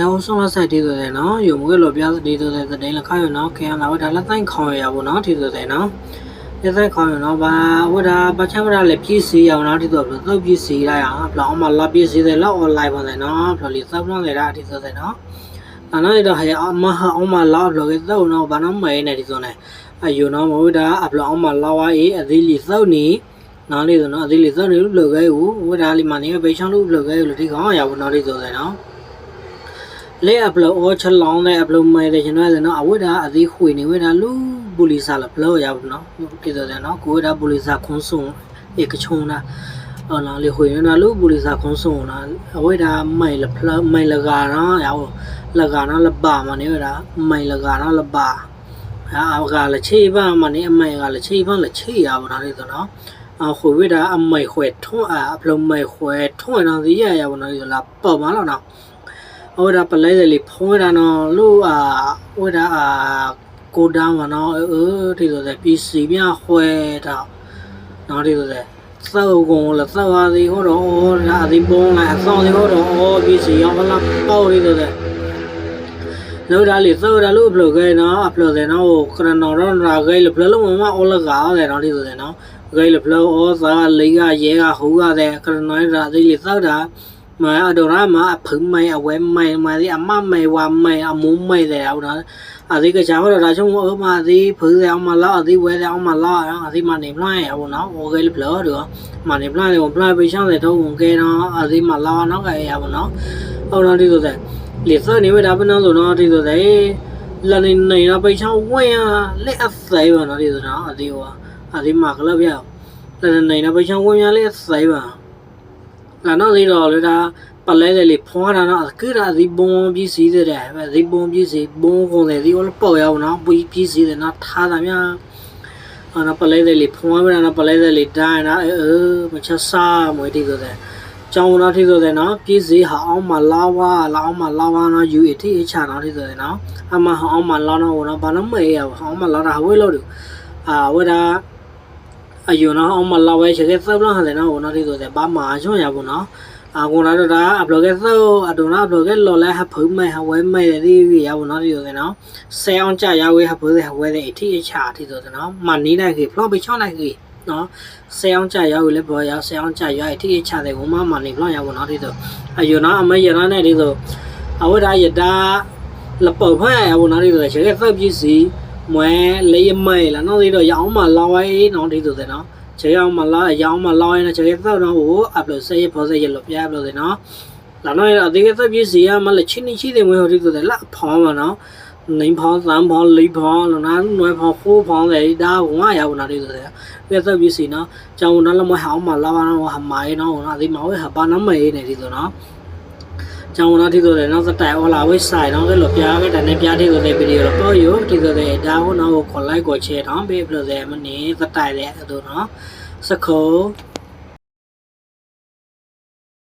ရောဆုံးလာဆိုင်တည်ဆိုတယ်နော်ယုံမွေးလောပြားတည်ဆိုတဲ့တဲ့လခါရနော်ခင်ဗျာဝဒါလက်တိုင်းခေါင်ရပါဘောနော်တည်ဆိုတယ်နော်လက်တိုင်းခေါင်ရနော်ဘာဝဒါပချမ်းဝဒါလည်းပြည့်စီအောင်နော်တည်ဆိုပြီးသုတ်ပြည့်စီလိုက်အောင်ဘလောင်းမလာပြည့်စီတယ်လောက် online ပါလေနော်ဘလောလီသောက်လုံးနေတာတည်ဆိုတယ်နော်အနာရတော့ဟဲအမဟာအောင်မလာဘလောကသောက်နော်ဘာနမဲနေတည်ဆိုနေအယူနော်မဝဒါအဘလောင်းမလာဝအေးအသေးလီသောက်နီနားလေးဆိုနော်အသေးလီသောက်နေလို့လောခဲဦးဝဒါလီမနေဘေချောင်းလို့လောခဲလို့ဒီကောင်ရပါနော်တည်ဆိုတယ်နော် လေအပလောအောချလောင်းတဲ့အပလောမဲတဲ့ကျွန်တော်ကနော်အဝိဒါအသေးခွေနေဝိဒါလူပူလီစာလပလောရဘူးနော်ဒီဆိုတဲ့နော်ကိုဝိဒါပူလီစာခွန်းဆုံဧကချုံနာအော်နော်လေခွေနော်လူပူလီစာခွန်းဆုံနာအဝိဒါမိုင်လပလမိုင်လကာနော်ရောလကာနော်လပါမနေဝိဒါမိုင်လကာနော်လပါအာကလချေပါမနေအမိုင်ကလချေပါလချေရပါနော်ဒီဆိုနော်အခွေဝိဒါအမိုင်ခွေထွန်းအပလောမိုင်ခွေထွန်းနော်ဒီရရပါနော်ဒီလာပေါ်မလားနော် အော်ဒါပလဲလေဖုံးရနော်လို့အာအော်ဒါအာကိုဒေါင်းပါနော်အဲဒီလိုဆိုပြီးစီပြခွဲတော့နော်ဒီလိုဆိုသောက်ကုန်လသောက်ပါစီဟောတော့လာစီပုံးလာအဆောင်စီဟောတော့အော်ပြီးစီရောလာပေါ့ဒီလိုဆိုလို့ဒါလေးသောက်ဒါလို့ဘလော့ခဲနော်အပလော့တယ်နော်ခရနော်ရောနာခဲလဘလော့လုံးမအော်လကာတယ်နော်ဒီလိုဆိုနော်ခဲလဘလော့အော်စာလေးကရဲကဟူကတဲ့ခရနော်ရာသေးလေးသောက်တာ မအတော်ရမအဖုံမိုင်အဝဲမိုင်မာဒီအမမိုင်ဝါမိုင်အမုံမိုင်တဲ့အောင်နော်အဒီကချာတော့ဒါချုံအမဒီဖူးတဲ့အောင်မလားအဒီဝဲတဲ့အောင်မလားအဒီမနေပလိုက်အောင်နော်ဟိုကလေးဘလို့တော့မနေပလိုက်တယ်ပလိုက်ပေးချောင်းတဲ့တော့ဝင်ကဲနော်အဒီမလာနော်ကဲရပါနော်ဟုတ်တော့ဒီဆိုတဲ့လေစနေဝဲဒါပနော်ဆိုနော်ဒီဆိုတဲ့လာနေနေတော့ပေးချောင်းဝင်ရလက်အဆိုင်ပါနော်ဒီဆိုနော်အဒီဟောအဒီမကလပ်ရလာနေနေတော့ပေးချောင်းဝင်ရလက်အဆိုင်ပါ လာတော့သေးတော့လေဒါပလဲတယ်လေဖွာတာတော့គឺဒါဒီဘုံပစ္စည်းတဲ့ပဲဒီဘုံပစ္စည်းဘုံကုန်တယ်ဒီဟိုပေါ့ရအောင်နော်ပပစ္စည်းတဲ့နော်ထားတာများအနာပလဲတယ်လေဖွာမနာပလဲတယ်လေတိုင်းနော်အဲမချစားမွေတိဆိုတဲ့ကျောင်းတော့ထိဆိုတဲ့နော်ပစ္စည်းဟာအောင်မလာဝါလာအောင်မလာဝါနော်ယူအထိအချနော်ထိဆိုတဲ့နော်အမဟာအောင်မလာနော်ဟိုနော်ဘာလို့မဲရအောင်မလာတာဝဲလို့အာဝဲတာ အယူနော်အောင်မလောက်ပဲချေခဲ့သက်လို့ဟန်တယ်နော်ဟိုနော်ဒီဆိုတဲ့ဘာမှအချွန်ရဘူးနော်အာကိုနာတော့ဒါအပလောကဲသောအဒိုနာအပလောကဲလော်လဲဟဖုံးမဲဟဝဲမဲဒီဒီရဘူးနော်ဒီဆိုတဲ့နော်ဆဲအောင်ကြရဝဲဟဖုံးတဲ့ဟဝဲတဲ့အထီအချာဒီဆိုတဲ့နော်မနီးနိုင်ကြီးဖလော့ပိချောင်းနိုင်ကြီးနော်ဆဲအောင်ကြရဝဲလဲဘောရဆဲအောင်ကြရအထီအချတဲ့ဟိုမမနီဖလော့ရဘူးနော်ဒီဆိုအယူနော်အမရနာနဲ့ဒီဆိုအဝဒရတာလပုတ်ဖက်ရဘူးနော်ဒီဆိုချေခဲ့သက်ပစ္စည်း မွဲလေးမဲလာနော်ဒီတော့ရအောင်မလောဝဲနော်ဒီဆိုတဲ့နော်ချေအောင်မလားရောင်းမလောင်းရင်ချေသောက်တော့ဟို upload ဆက်ရပေါ်ဆက်ရလို့ပြ upload တယ်နော်လာတော့အသေးသက်ပြစီရမလချင်းချင်းတဲ့ဝင်ဟိုဒီဆိုတဲ့လက်ဖောင်းမနော်နေဖောင်းသံဖောင်းလေးဖောင်းလောနာနွယ်ဖောင်းခိုးဖောင်းတယ်ဒါကငါရဘူးနော်ဒီဆိုတဲ့ပြသက်ပြစီနော်ကြောင်နော်လမဟောင်းမလာပါနော်ဟာမိုင်းနော်နော်ဒီမဝဲဟာပါနမေးနေဒီဆိုနော် ကျောင်းတော့ဒီဆိုတဲ့နောက်စတိုင်ဟောလာဝိဆိုင်တော့လည်းပြားခဲ့တယ်နဲ့ပြားတဲ့ဆိုတဲ့ဗီဒီယိုတော့ပေါ်ယူဒီဆိုတဲ့ဒါဟောနော်ကို like ကို share တော့ပေးပြလို့တဲ့မနေစတိုင်တဲ့အဲ့လိုနော်စခိုး